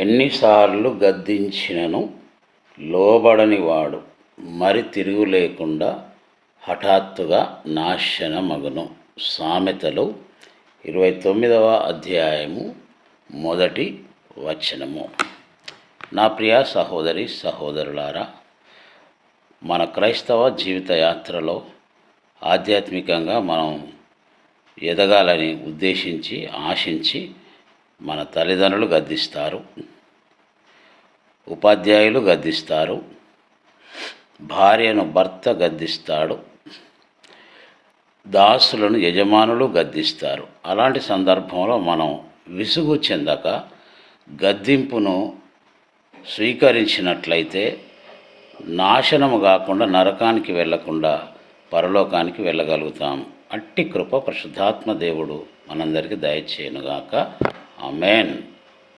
ఎన్నిసార్లు గద్దించినను లోబడనివాడు మరి తిరుగు లేకుండా హఠాత్తుగా నాశనమగును సామెతలు ఇరవై తొమ్మిదవ అధ్యాయము మొదటి వచనము. నా ప్రియ సహోదరి సహోదరులారా మన క్రైస్తవ జీవిత యాత్రలో ఆధ్యాత్మికంగా మనం ఎదగాలని ఉద్దేశించి ఆశించి మన తల్లిదండ్రులు గద్దిస్తారు ఉపాధ్యాయులు గద్దిస్తారు భార్యను భర్త గద్దిస్తాడు దాసులను యజమానులు గద్దిస్తారు. అలాంటి సందర్భంలో మనం విసుగు చెందక గద్దింపును స్వీకరించినట్లయితే నాశనము కాకుండా నరకానికి వెళ్ళకుండా పరలోకానికి వెళ్ళగలుగుతాం. అట్టి కృప పరిశుద్ధాత్మ దేవుడు మనందరికీ దయచేయనుగాక. Amen.